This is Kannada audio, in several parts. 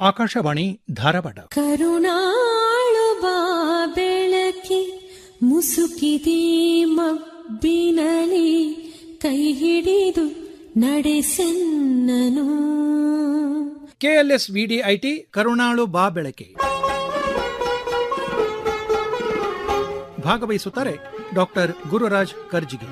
ಆಕಾಶವಾಣಿ ಧಾರವಾಡ. ಕರುಣಾಳು ಬಾ ಬೆಳಕಿ ಮುಸುಕಿದೆ ಮಬ್ಬಿನಲಿ ಕೈ ಹಿಡಿದು ನಡೆಸೆನ್ನನು. ಕೆಎಲ್ಎಸ್ ವಿಡಿಐಟಿ ಕರುಣಾಳು ಬಾ ಬೆಳಕೆ. ಭಾಗವಹಿಸುತ್ತಾರೆ doctor Gururaj Karjigi.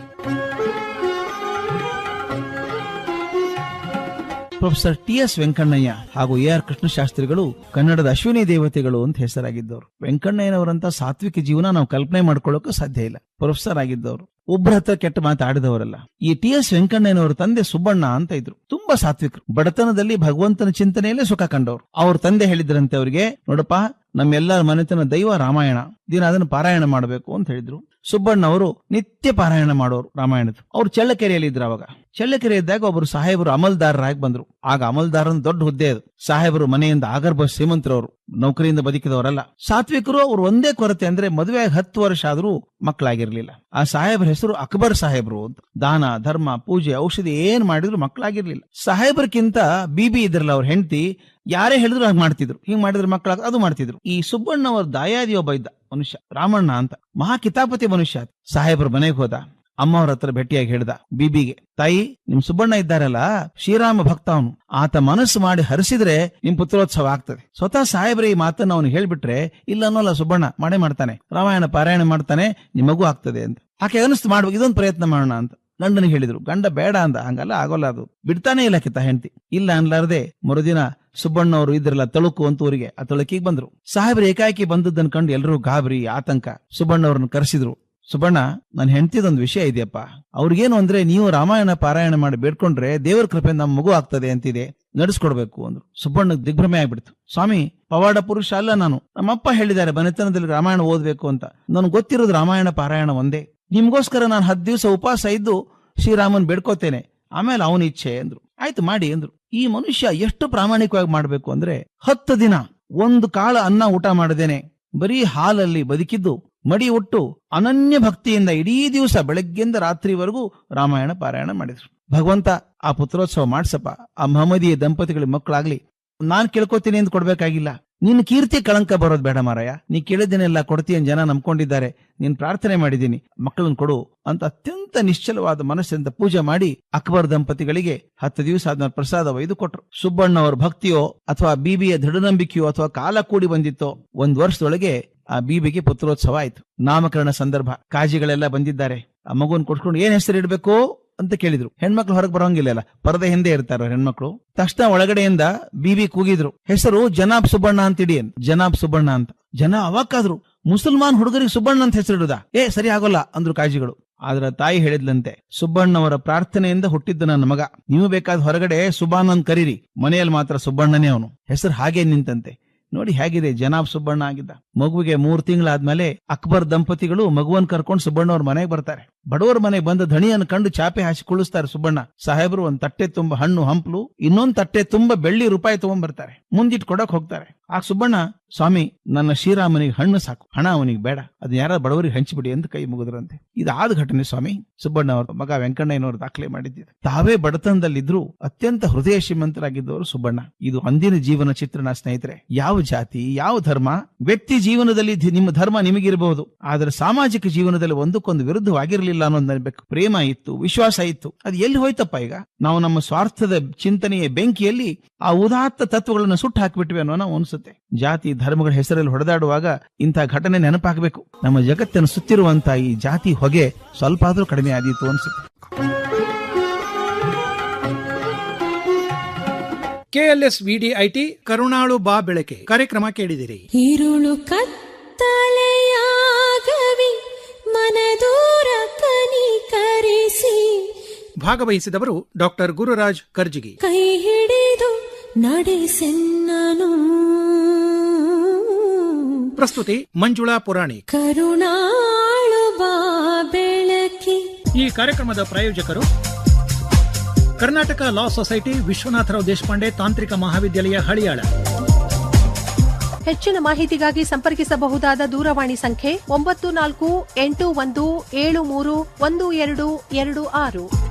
Professor T S Venkannaiah ಹಾಗೂ ಎ ಆರ್ ಕೃಷ್ಣಶಾಸ್ತ್ರಿಗಳು ಕನ್ನಡದ ಅಶ್ವಿನಿ ದೇವತೆಗಳು ಅಂತ ಹೆಸರಾಗಿದ್ದವರು. ವೆಂಕಣ್ಣಯ್ಯನವರಂತ ಸಾತ್ವಿಕ ಜೀವನ ನಾವು ಕಲ್ಪನೆ ಮಾಡ್ಕೊಳ್ಳೋಕೆ ಸಾಧ್ಯ ಇಲ್ಲ. ಪ್ರೊಫೆಸರ್ ಆಗಿದ್ದವರು. ಒಬ್ಬರ ಹತ್ರ ಕೆಟ್ಟ ಮಾತಾಡಿದವರಲ್ಲ ಈ ಟಿ ಎಸ್ ವೆಂಕಣ್ಣಯ್ಯನವರ ತಂದೆ ಸುಬ್ಬಣ್ಣ ಅಂತ ಇದ್ರು. ತುಂಬಾ ಸಾತ್ವಿಕರು. ಬಡತನದಲ್ಲಿ ಭಗವಂತನ ಚಿಂತನೆಯಲ್ಲೇ ಸುಖ ಕಂಡವರು. ಅವ್ರ ತಂದೆ ಹೇಳಿದ್ರಂತೆ ಅವರಿಗೆ, ನೋಡಪ್ಪ, ನಮ್ಮೆಲ್ಲರ ಮನೆತನ ದೈವ ರಾಮಾಯಣ. ದಿನ ಅದನ್ನು ಪಾರಾಯಣ ಮಾಡಬೇಕು ಅಂತ ಹೇಳಿದ್ರು. ಸುಬ್ಬಣ್ಣ ಅವರು ನಿತ್ಯ ಪಾರಾಯಣ ಮಾಡೋರು ರಾಮಾಯಣದ ಅವ್ರು ಚಳ್ಳಕೆರೆಯಲ್ಲಿ ಇದ್ರು ಅವಾಗ. ಚಳ್ಳಕೆರೆ ಇದ್ದಾಗ ಒಬ್ಬರು ಸಾಹೇಬರು ಅಮಲ್ದಾರರಾಗಿ ಬಂದ್ರು. ಆಗ ಅಮಲ್ದಾರ ದೊಡ್ಡ ಹುದ್ದೆ ಅದು. ಸಾಹೇಬರು ಮನೆಯಿಂದ ಆಗರ್ಭ ಶ್ರೀಮಂತರವರು, ನೌಕರಿಯಿಂದ ಬದುಕಿದವರಲ್ಲ. ಸಾತ್ವಿಕರು ಅವ್ರು ಒಂದೇ ಕೊರತೆ ಅಂದ್ರೆ ಮದುವೆ ಹತ್ತು ವರ್ಷ ಆದ್ರೂ ಮಕ್ಕಳಾಗಿರ್ಲಿಲ್ಲ. ಆ ಸಾಹೇಬ್ರ ಹೆಸರು ಅಕ್ಬರ್ ಸಾಹೇಬ್ರು ದಾನ, ಧರ್ಮ, ಪೂಜೆ, ಔಷಧಿ ಏನ್ ಮಾಡಿದ್ರು ಮಕ್ಕಳಾಗಿರ್ಲಿಲ್ಲ. ಸಾಹೇಬ್ರಕ್ಕಿಂತ ಬಿಬಿ ಇದ್ರಲ್ಲ ಅವ್ರ ಹೆಂಡತಿ, ಯಾರೇ ಹೇಳಿದ್ರು ಹಾಗೆ ಮಾಡ್ತಿದ್ರು. ಹಿಂಗ್ ಮಾಡಿದ್ರೆ ಮಕ್ಕಳ ಅದು ಮಾಡ್ತಿದ್ರು. ಈ ಸುಬ್ಬಣ್ಣವರ ದಾಯಾದಿ ಒಬ್ಬ ಇದ್ದ. ಮನುಷ್ಯ, ರಾಮಣ್ಣ ಅಂತ. ಮಹಾ ಕಿತಾಪತಿ ಮನುಷ್ಯ. ಸಾಹೇಬ್ರ ಮನೆಗೆ ಹೋದ. ಅಮ್ಮ ಅವ್ರ ಹತ್ರ ಭೇಟಿಯಾಗಿ ಹೇಳ್ದ. ಬಿಬಿಗೆ, ತಾಯಿ, ನಿಮ್ ಸುಬ್ಬಣ್ಣ ಇದ್ದಾರಲ್ಲ? ಶ್ರೀರಾಮ ಭಕ್ತ ಅವನು. ಆತ ಮನಸ್ಸು ಮಾಡಿ ಹರಿಸಿದ್ರೆ ನಿಮ್ ಪುತ್ರೋತ್ಸವ ಆಗ್ತದೆ. ಸ್ವತಃ ಸಾಹೇಬ್ರ ಈ ಮಾತನ್ನ ಅವನು ಹೇಳ್ಬಿಟ್ರೆ, ಇಲ್ಲ ಅನ್ನೋಲ್ಲ ಸುಬ್ಬಣ್ಣ, ಮಾಡೇ ಮಾಡ್ತಾನೆ. ರಾಮಾಯಣ ಪಾರಾಯಣ ಮಾಡ್ತಾನೆ, ನಿಮಗೂ ಆಗ್ತದೆ ಅಂತ. ಆಕೆ ಅನಿಸ್ತು, ಮಾಡ್ಬೇಕು, ಇದೊಂದು ಪ್ರಯತ್ನ ಮಾಡೋಣ ಅಂತ. ಗಂಡನಿಗೆ ಹೇಳಿದ್ರು, ಗಂಡ ಬೇಡ ಅಂದ, ಹಂಗಲ್ಲ, ಆಗೋಲ್ಲ ಅದು. ಬಿಡ್ತಾನೆ ಇಲ್ಲ ಕಿತ್ತ ಹೆಂಡತಿ. ಇಲ್ಲ ಅನ್ಲಾರ್ದೆ, ಮರುದಿನ ಸುಬ್ಬಣ್ಣ ಅವರು ಇದ್ರಲ್ಲ ತಳುಕು ಅಂತ ಊರಿಗೆ. ಆ ತಳುಕಿಗೆ ಬಂದ್ರು. ಸಾಹೇಬ್ರ ಏಕಾಏಕಿ ಬಂದದ್ದನ್ನು ಕಂಡು ಎಲ್ಲರೂ ಗಾಬರಿ, ಆತಂಕ. ಸುಬ್ಬಣ್ಣ ಅವ್ರನ್ನ ಕರೆಸಿದ್ರು. ಸುಬ್ಬಣ್ಣ ನನ್ನ ಹೆಂಡತಿದೊಂದು ವಿಷಯ ಇದೆಯಪ್ಪ. ಅವ್ರಿಗೇನು ಅಂದ್ರೆ ನೀವು ರಾಮಾಯಣ ಪಾರಾಯಣ ಮಾಡಿ ಬೇಡ್ಕೊಂಡ್ರೆ ದೇವರ ಕೃಪೆ ನಮ್ಮ ಮಗು ಆಗ್ತದೆ ಅಂತಿದೆ. ನಡೆಸ್ಕೊಡ್ಬೇಕು ಅಂದ್ರು. ಸುಬ್ಬಣ್ಣ ದಿಗ್ಭ್ರಮೆ ಆಗ್ಬಿಡ್ತು. ಸ್ವಾಮಿ, ಪವಾಡ ಪುರುಷ ಅಲ್ಲ ನಾನು. ನಮ್ಮಪ್ಪ ಹೇಳಿದ್ದಾರೆ, ಬನೆತನದಲ್ಲಿ ರಾಮಾಯಣ ಓದ್ಬೇಕು ಅಂತ. ನನಗೆ ಗೊತ್ತಿರೋದು ರಾಮಾಯಣ ಪಾರಾಯಣ ಒಂದೇ. ನಿಮ್ಗೋಸ್ಕರ ನಾನು ಹತ್ತು ದಿವಸ ಉಪವಾಸ ಇದ್ದು ಶ್ರೀರಾಮನ್ ಬೇಡ್ಕೋತೇನೆ. ಆಮೇಲೆ ಅವನ ಇಚ್ಛೆ ಅಂದ್ರು. ಆಯ್ತು, ಮಾಡಿ ಅಂದ್ರು. ಈ ಮನುಷ್ಯ ಎಷ್ಟು ಪ್ರಾಮಾಣಿಕವಾಗಿ ಮಾಡಬೇಕು ಅಂದ್ರೆ ಹತ್ತು ದಿನ, ಒಂದು ಕಾಳ ಅನ್ನ ಊಟ ಮಾಡದೇನೆ ಬರೀ ಹಾಲಲ್ಲಿ ಬದುಕಿದ್ದು, ಮಡಿ ಒಟ್ಟು ಅನನ್ಯ ಭಕ್ತಿಯಿಂದ ಇಡೀ ದಿವಸ ಬೆಳಗ್ಗೆಯಿಂದ ರಾತ್ರಿವರೆಗೂ ರಾಮಾಯಣ ಪಾರಾಯಣ ಮಾಡಿದ್ರು. ಭಗವಂತ, ಆ ಪುತ್ರೋತ್ಸವ ಮಾಡ್ಸಪ್ಪ. ಆ ಮಹಮ್ಮದೀಯ ದಂಪತಿಗಳ ಮಕ್ಕಳಾಗ್ಲಿ ನಾನ್ ಕೇಳ್ಕೊತೀನಿ ಅಂತ ಕೊಡ್ಬೇಕಾಗಿಲ್ಲ. ನಿನ್ ಕೀರ್ತಿ ಕಳಂಕ ಬರೋದು ಬೇಡ ಮಾರಾಯ. ನೀ ಕೇಳಿದ್ದೇನೆಲ್ಲ ಕೊಡ್ತೀಯ ಜನ ನಂಬ್ಕೊಂಡಿದ್ದಾರೆ. ನೀನ್ ಪ್ರಾರ್ಥನೆ ಮಾಡಿದ್ದೀನಿ. ಮಕ್ಕಳನ್ನ ಕೊಡು ಅಂತ ಅತ್ಯಂತ ನಿಶ್ಚಲವಾದ ಮನಸ್ಸಿಂದ ಪೂಜೆ ಮಾಡಿ ಅಕ್ಬರ್ ದಂಪತಿಗಳಿಗೆ ಹತ್ತು ದಿವಸ ಆದ್ಮೇಲೆ ಪ್ರಸಾದ ಒಯ್ದು ಕೊಟ್ರು. ಸುಬ್ಬಣ್ಣ ಅವರ ಭಕ್ತಿಯೋ ಅಥವಾ ಬೀಬಿಯ ದೃಢನಂಬಿಕೆಯೋ ಅಥವಾ ಕಾಲ ಕೂಡಿ ಬಂದಿತ್ತೋ ಒಂದ್ ವರ್ಷದೊಳಗೆ ಆ ಬೀಬಿಗೆ ಪುತ್ರೋತ್ಸವ ಆಯ್ತು. ನಾಮಕರಣ ಸಂದರ್ಭ. ಕಾಜಿಗಳೆಲ್ಲ ಬಂದಿದ್ದಾರೆ. ಆ ಮಗುನ್ ಕೊಟ್ಕೊಂಡು ಏನ್ ಹೆಸರು ಇಡ್ಬೇಕು? ಅಂತ ಕೇಳಿದ್ರು. ಹೆಣ್ಮಕ್ಳು ಹೊರಗೆ ಬರೋಂಗಿಲ್ಲ ಅಲ್ಲ, ಪರದೆ ಹಿಂದೆ ಇರ್ತಾರ ಹೆಣ್ಮಕ್ಳು? ತಕ್ಷಣ ಒಳಗಡೆಯಿಂದ ಬಿಬಿ ಕೂಗಿದ್ರು. ಹೆಸರು ಜನಾಬ್ ಸುಬ್ಬಣ್ಣ ಅಂತ ಇಡಿ ಜನಾಬ್ ಸುಬ್ಬಣ್ಣ ಅಂತ. ಜನ ಅವಾಕಾದ್ರು ಮುಸಲ್ಮಾನ್ ಹುಡುಗರಿಗೆ ಸುಬ್ಬಣ್ಣ ಅಂತ ಹೆಸರಿಡುದ ಏ, ಸರಿ ಆಗೋಲ್ಲ, ಅಂದ್ರು ಕಾಜಿಗಳು. ಆದ್ರ ತಾಯಿ ಹೇಳಿದ್ಲಂತೆ, ಸುಬ್ಬಣ್ಣವರ ಪ್ರಾರ್ಥನೆಯಿಂದ ಹುಟ್ಟಿದ್ದು ನನ್ನ ಮಗ. ನೀವು ಬೇಕಾದ ಹೊರಗಡೆ ಸುಬ್ಬಾನಂದ್ ಕರೀರಿ. ಮನೆಯಲ್ಲಿ ಮಾತ್ರ ಸುಬ್ಬಣ್ಣನೇ ಅವನು. ಹೆಸರು ಹಾಗೆ ನಿಂತಂತೆ. ನೋಡಿ ಹೇಗಿದೆ, ಜನಾಬ್ ಸುಬ್ಬಣ್ಣ ಆಗಿದ್ದ. ಮಗುವಿಗೆ ಮೂರ್ ತಿಂಗಳಾದ್ಮೇಲೆ ಅಕ್ಬರ್ ದಂಪತಿಗಳು ಮಗುವನ್ ಕರ್ಕೊಂಡು ಸುಬ್ಬಣ್ಣ ಅವ್ರ ಮನೆಗೆ ಬರ್ತಾರೆ. ಬಡವರ ಮನೆ ಬಂದ ಧಣಿಯನ್ನು ಕಂಡು ಚಾಪೆ ಹಾಸಿ ಕುಳಿಸ್ತಾರೆ ಸುಬ್ಬಣ್ಣ. ಸಾಹೇಬರು ಒಂದ್ ತಟ್ಟೆ ತುಂಬ ಹಣ್ಣು, ಹಂಪ್ಲು, ಇನ್ನೊಂದ್ ತಟ್ಟೆ ತುಂಬ ಬೆಳ್ಳಿ ರೂಪಾಯಿ ತಗೊಂಡ್ಬರ್ತಾರೆ ಮುಂದಿಟ್ ಕೊಡಕ್ ಹೋಗ್ತಾರೆ. ಆ ಸುಬ್ಬಣ್ಣ, ಸ್ವಾಮಿ, ನನ್ನ ಶ್ರೀರಾಮನಿಗೆ ಹಣ್ಣು ಸಾಕು. ಹಣ ಅವನಿಗೆ ಬೇಡ. ಅದ್ ಯಾರ ಬಡವರಿಗೆ ಹಂಚಿಬಿಡಿ ಅಂತ ಕೈ ಮುಗಿದ್ರಂತೆ. ಇದಾದ ಘಟನೆ ಸ್ವಾಮಿ. ಸುಬ್ಬಣ್ಣ ಅವ್ರ ಮಗ ವೆಂಕಣ್ಣಯ್ಯನವರು ದಾಖಲೆ ಮಾಡಿದ್ದಿದೆ. ತಾವೇ ಬಡತನದಲ್ಲಿದ್ರು ಅತ್ಯಂತ ಹೃದಯ ಶ್ರೀಮಂತರಾಗಿದ್ದವರು ಸುಬ್ಬಣ್ಣ. ಇದು ಅಂದಿನ ಜೀವನ ಚಿತ್ರಣ ಸ್ನೇಹಿತರೆ. ಯಾವ ಜಾತಿ, ಯಾವ ಧರ್ಮ, ವ್ಯಕ್ತಿ ಜೀವನದಲ್ಲಿ ನಿಮ್ಮ ಧರ್ಮ ನಿಮಗಿರಬಹುದು. ಆದ್ರೆ ಸಾಮಾಜಿಕ ಜೀವನದಲ್ಲಿ ಒಂದಕ್ಕೊಂದು ವಿರುದ್ಧವಾಗಿರಲಿಲ್ಲ. ಇಲ್ಲ ಅನ್ನೋದು ಪ್ರೇಮ ಇತ್ತು ವಿಶ್ವಾಸ ಇತ್ತು. ಅದು ಎಲ್ಲಿ ಹೋಯ್ತಪ್ಪ ಈಗ? ನಾವು ನಮ್ಮ ಸ್ವಾರ್ಥದ ಚಿಂತನೆಯ ಬೆಂಕಿಯಲ್ಲಿ ಆ ಉದಾತ್ತ ತತ್ವಗಳನ್ನು ಸುಟ್ಟು ಹಾಕಿಬಿಟ್ಟಿವೆ ಅನ್ನೋ ನಾವು ಅನ್ಸುತ್ತೆ. ಜಾತಿ ಧರ್ಮಗಳ ಹೆಸರಲ್ಲಿ ಹೊಡೆದಾಡುವಾಗ ಇಂತಹ ಘಟನೆ ನೆನಪಾಗಬೇಕು. ನಮ್ಮ ಜಗತ್ತನ್ನು ಸುತ್ತಿರುವಂತ ಈ ಜಾತಿ ಹೊಗೆ ಸ್ವಲ್ಪ ಆದ್ರೂ ಕಡಿಮೆ ಆದೀತು ಅನಿಸುತ್ತೆ. ಕೆಎಲ್ಎಸ್ ವಿಡಿಐಟಿ ಕರುಣಾಳು ಬಾ ಬೆಳಕೆ. ಕಾರ್ಯಕ್ರಮ ಕೇಳಿದಿರಿ. ಈರುಳು ಕತ್ ಭಾಗವಹಿಸಿದವರು ಡಾಕ್ಟರ್ ಗುರುರಾಜ್ ಕರ್ಜಿಗಿ. ಕೈ ಹಿಡಿದು ನಡೆಸೆನ್ನನು. ಪ್ರಸ್ತುತಿ ಮಂಜುಳಾ ಪುರಾಣಿ. ಕರುಣಾಳು ಬಾ ಬೆಳಕಿ. ಈ ಕಾರ್ಯಕ್ರಮದ ಪ್ರಾಯೋಜಕರು ಕರ್ನಾಟಕ ಲಾ ಸೊಸೈಟಿ ವಿಶ್ವನಾಥರಾವ್ ದೇಶಪಾಂಡೆ ತಾಂತ್ರಿಕ ಮಹಾವಿದ್ಯಾಲಯ ಹಳಿಯಾಳ. ಹೆಚ್ಚಿನ ಮಾಹಿತಿಗಾಗಿ ಸಂಪರ್ಕಿಸಬಹುದಾದ ದೂರವಾಣಿ ಸಂಖ್ಯೆ ಒಂಬತ್ತು ನಾಲ್ಕು ಎಂಟು ಒಂದು ಏಳು ಮೂರು ಒಂದು ಎರಡು ಎರಡು ಆರು.